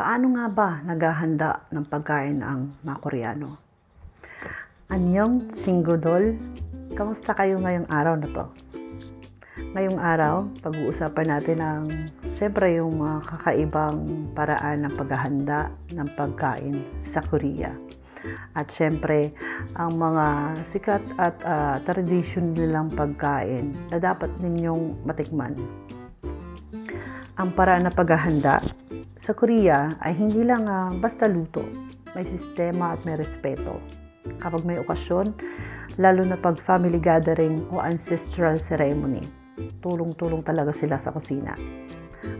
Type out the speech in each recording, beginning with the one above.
Paano nga ba naghahanda ng pagkain ang mga Koreano? Anyong Singgodol, kamusta kayo ngayong araw na to? Ngayong araw, pag-uusapan natin ang siyempre yung mga kakaibang paraan ng paghahanda ng pagkain sa Korea. At siyempre, ang mga sikat at uh, tradisyon nilang pagkain na dapat ninyong matikman. Ang paraan ng paghahanda sa Korea ay hindi lang uh, basta luto. May sistema at may respeto. Kapag may okasyon, lalo na pag family gathering o ancestral ceremony, tulong-tulong talaga sila sa kusina.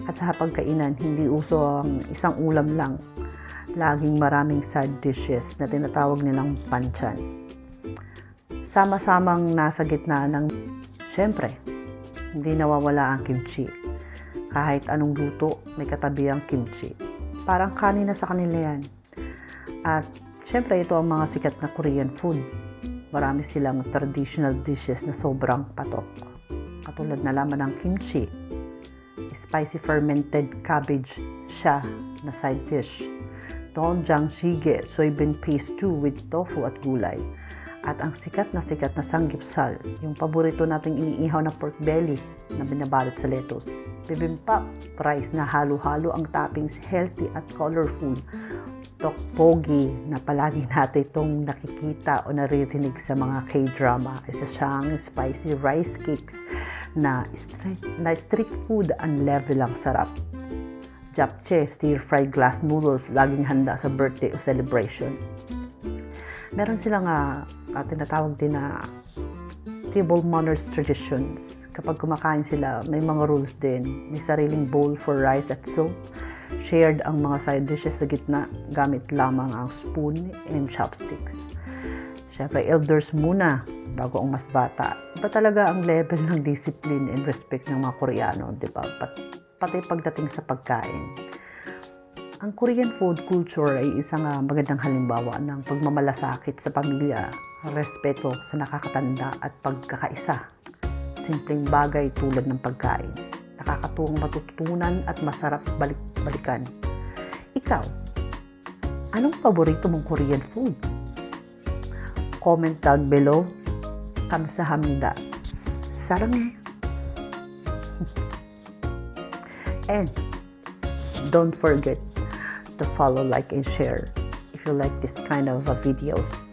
At sa hapagkainan, hindi uso ang isang ulam lang. Laging maraming side dishes na tinatawag nilang panchan. Sama-samang nasa gitna ng, syempre, hindi nawawala ang kimchi. Kahit anong luto, may katabi ang kimchi. Parang kanin na sa kanila yan. At syempre, ito ang mga sikat na Korean food. Marami silang traditional dishes na sobrang patok. Katulad na lamang ng kimchi, spicy fermented cabbage siya na side dish. Doenjang jjigae, soybean paste stew with tofu at gulay. At ang sikat na sikat na sanggipsal, yung paborito nating iniihaw na pork belly na binabalot sa lettuce. Bibimbap, rice na halo-halo ang toppings healthy at colorful. Tokpogi na palagi natin itong nakikita o naririnig sa mga K-drama. Isa siyang spicy rice cakes na street, na street food ang level ang sarap. Japchae, stir-fried glass noodles, laging handa sa birthday o celebration. Meron silang uh, uh, tinatawag din na table manners traditions. Kapag kumakain sila, may mga rules din. May sariling bowl for rice at soup. Shared ang mga side dishes sa gitna gamit lamang ang spoon and chopsticks. Siyempre, elders muna bago ang mas bata. Iba talaga ang level ng discipline and respect ng mga Koreano, di ba? Pat- pati pagdating sa pagkain. Ang Korean food culture ay isang uh, magandang halimbawa ng pagmamalasakit sa pamilya, respeto sa nakakatanda at pagkakaisa. Simpleng bagay tulad ng pagkain. Nakakatuwang matutunan at masarap balik-balikan. Ikaw, anong paborito mong Korean food? Comment down below. Kamsahamnida. Sarang And don't forget to follow, like, and share if you like this kind of uh, videos.